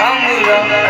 ကောင်းမှုတော့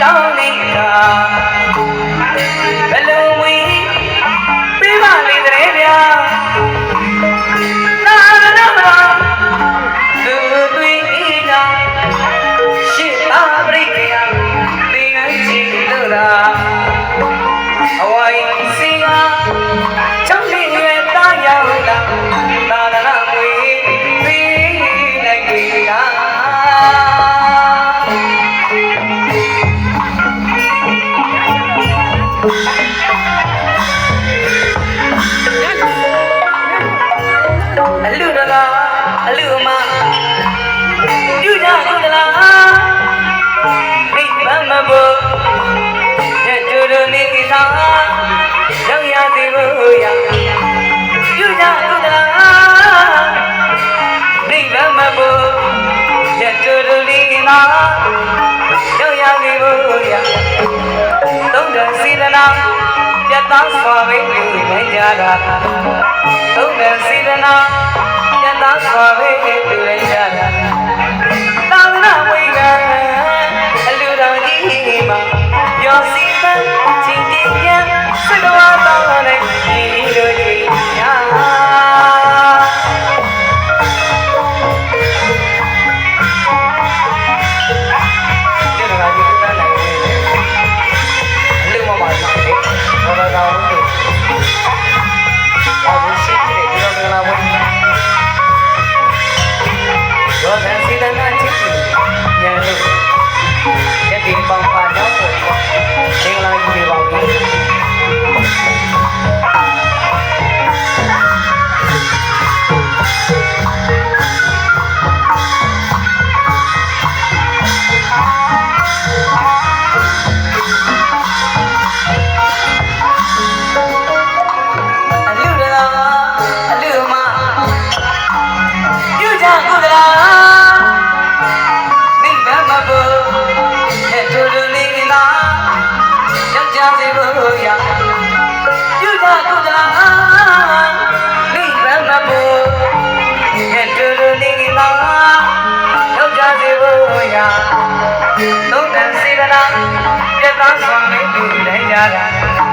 ডালিকা နာတို့ရောက်နေဘူးဗျသုံးတန်စေတနာပြတ်သားစွာပဲနေကြတာသုံးတန်စေတနာပြတ်သားစွာပဲနေကြတာ તા સ્વામી તું રહ્યા